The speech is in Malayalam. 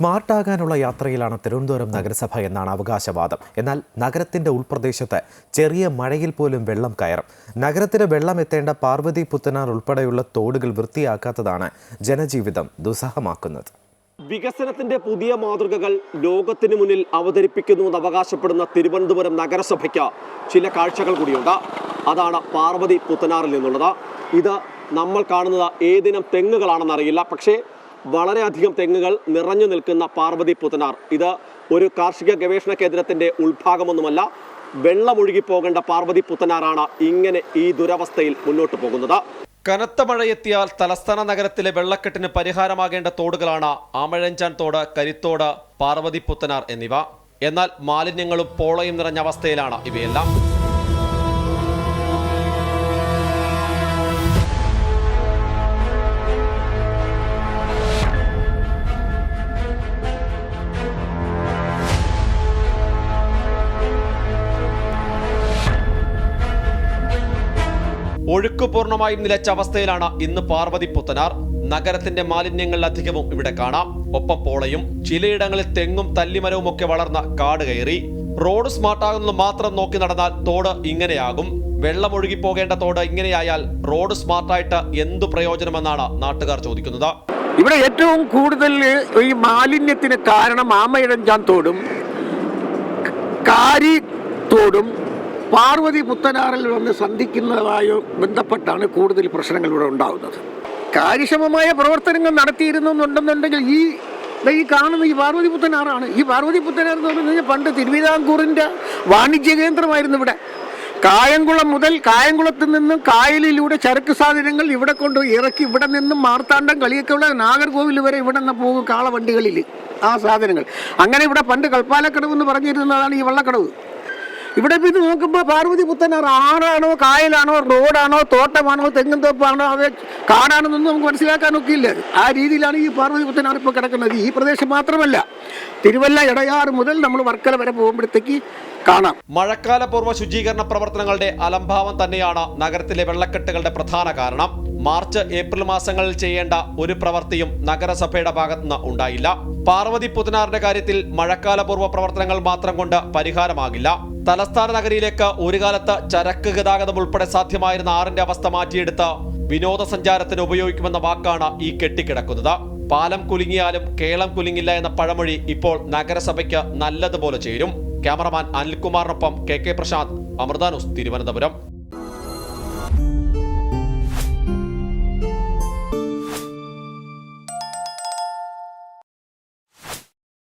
സ്മാർട്ട് ആകാനുള്ള യാത്രയിലാണ് തിരുവനന്തപുരം നഗരസഭ എന്നാണ് അവകാശവാദം. എന്നാൽ നഗരത്തിന്റെ ഉൾപ്രദേശത്ത് ചെറിയ മഴയിൽ പോലും വെള്ളം കയറും. നഗരത്തിന് വെള്ളം എത്തേണ്ട പാർവതി പുത്തനാർ ഉൾപ്പെടെയുള്ള തോടുകൾ വൃത്തിയാക്കാത്തതാണ് ജനജീവിതം ദുസ്സഹമാക്കുന്നത്. വികസനത്തിന്റെ പുതിയ മാതൃകകൾ ലോകത്തിന് മുന്നിൽ അവതരിപ്പിക്കുന്നുവെന്ന് അവകാശപ്പെടുന്ന തിരുവനന്തപുരം നഗരസഭയ്ക്ക് ചില കാഴ്ചകൾ കൂടിയുണ്ട്. അതാണ് പാർവതി പുത്തനാറിൽ നിന്നുള്ളത്. ഇത് നമ്മൾ കാണുന്നത് ഏതിനം തെങ്ങുകളാണെന്നറിയില്ല. പക്ഷേ വളരെയധികം തെങ്ങുകൾ നിറഞ്ഞു നിൽക്കുന്ന പാർവതി പുത്തനാർ ഇത് ഒരു കാർഷിക ഗവേഷണ കേന്ദ്രത്തിന്റെ ഉൾഭാഗമൊന്നുമല്ല വെള്ളമൊഴുകി പോകേണ്ട പാർവതി പുത്തനാറാണ് ഇങ്ങനെ ഈ ദുരവസ്ഥയിൽ മുന്നോട്ട് പോകുന്നത്. കനത്ത മഴയെത്തിയാൽ തലസ്ഥാന നഗരത്തിലെ വെള്ളക്കെട്ടിന് പരിഹാരമാകേണ്ട തോടുകളാണ് ആമഴഞ്ചാൻ തോട് കരിത്തോട് പാർവതി പുത്തനാർ എന്നിവ. എന്നാൽ മാലിന്യങ്ങളും പോളയും നിറഞ്ഞ അവസ്ഥയിലാണ് ഇവയെല്ലാം. ഒഴുക്ക് പൂർണമായും നിലച്ച അവസ്ഥയിലാണ് ഇന്ന് പാർവതി പുത്തനാർ. നഗരത്തിന്റെ മാലിന്യങ്ങൾ അധികവും ഇവിടെ കാണാം. ഒപ്പം പോളയും ചിലയിടങ്ങളിൽ തെങ്ങും തല്ലിമരവും ഒക്കെ വളർന്ന കാട് കയറി. റോഡ് സ്മാർട്ടാകുന്നത് മാത്രം നോക്കി നടന്നാൽ തോട് ഇങ്ങനെയാകും. വെള്ളം ഒഴുകി പോകേണ്ട തോട് ഇങ്ങനെയായാൽ റോഡ് സ്മാർട്ടായിട്ട് എന്തു പ്രയോജനമെന്നാണ് നാട്ടുകാർ ചോദിക്കുന്നത്. ഇവിടെ ഏറ്റവും കൂടുതൽ ഈ മാലിന്യത്തിന് കാരണം ആമയിഴഞ്ചാൻ തോടും കാരി തോടും പാർവതി പുത്തനാറിൽ വന്ന് സന്ധിക്കുന്നതുമായി ബന്ധപ്പെട്ടാണ് കൂടുതൽ പ്രശ്നങ്ങൾ ഇവിടെ ഉണ്ടാകുന്നത് കാര്യക്ഷമമായ പ്രവർത്തനങ്ങൾ നടത്തിയിരുന്നുണ്ടെന്നുണ്ടെങ്കിൽ ഈ ഈ കാണുന്ന ഈ പാർവതി പുത്തനാറാണ്. ഈ പാർവതി പുത്തനാർ എന്ന് പറഞ്ഞു കഴിഞ്ഞാൽ പണ്ട് തിരുവിതാംകൂറിന്റെ വാണിജ്യ കേന്ദ്രമായിരുന്നു ഇവിടെ. കായംകുളം മുതൽ കായംകുളത്ത് നിന്നും കായലിലൂടെ ചരക്ക് സാധനങ്ങൾ ഇവിടെ കൊണ്ട് ഇറക്കി ഇവിടെ നിന്നും മാർത്താണ്ഡം കളിയൊക്കെയുള്ള നാഗർകോവിൽ വരെ ഇവിടെ നിന്ന് പോകും കാളവണ്ടികളിൽ ആ സാധനങ്ങൾ. അങ്ങനെ ഇവിടെ പണ്ട് കൽപ്പാലക്കടവ് എന്ന് പറഞ്ഞിരുന്നതാണ് ഈ വള്ളക്കടവ്. ഇവിടെ പിന്നെ നോക്കുമ്പോൾ പാർവതി പുത്തനാർ ആറാണോ കായലാണോ റോഡാണോ തോട്ടമാണോ തെങ്ങും തോപ്പാണോ അത് കാടാണെന്നൊന്നും നമുക്ക് മനസ്സിലാക്കാനൊക്കെ ഇല്ല ആ രീതിയിലാണ് ഈ പാർവതി പുത്തനാർ കിടക്കുന്നത്. ഈ പ്രദേശം മാത്രമല്ല തിരുവല്ല ഇടയാറ് മുതൽ നമ്മൾ വർക്കല വരെ പോകുമ്പോഴത്തേക്ക് കാണാം. മഴക്കാലപൂർവ ശുചീകരണ പ്രവർത്തനങ്ങളുടെ അലംഭാവം തന്നെയാണ് നഗരത്തിലെ വെള്ളക്കെട്ടുകളുടെ പ്രധാന കാരണം. മാർച്ച് ഏപ്രിൽ മാസങ്ങളിൽ ചെയ്യേണ്ട ഒരു പ്രവൃത്തിയും നഗരസഭയുടെ ഭാഗത്തുനിന്ന് ഉണ്ടായില്ല. പാർവതി പുതനാറിന്റെ കാര്യത്തിൽ മഴക്കാലപൂർവ പ്രവർത്തനങ്ങൾ മാത്രം കൊണ്ട് പരിഹാരമാകില്ല. തലസ്ഥാന നഗരിയിലേക്ക് ഒരു കാലത്ത് ചരക്ക് ഗതാഗതം ഉൾപ്പെടെ സാധ്യമായിരുന്ന ആറിന്റെ അവസ്ഥ മാറ്റിയെടുത്ത് വിനോദസഞ്ചാരത്തിന് ഉപയോഗിക്കുമെന്ന വാക്കാണ് ഈ കെട്ടിക്കിടക്കുന്നത്. പാലം കുലുങ്ങിയാലും കേളം കുലുങ്ങില്ല എന്ന പഴമൊഴി ഇപ്പോൾ നഗരസഭയ്ക്ക് നല്ലതുപോലെ ചേരും. ക്യാമറമാൻ അനിൽകുമാറിനൊപ്പം കെ കെ പ്രശാന്ത് അമൃതാനുസ് തിരുവനന്തപുരം.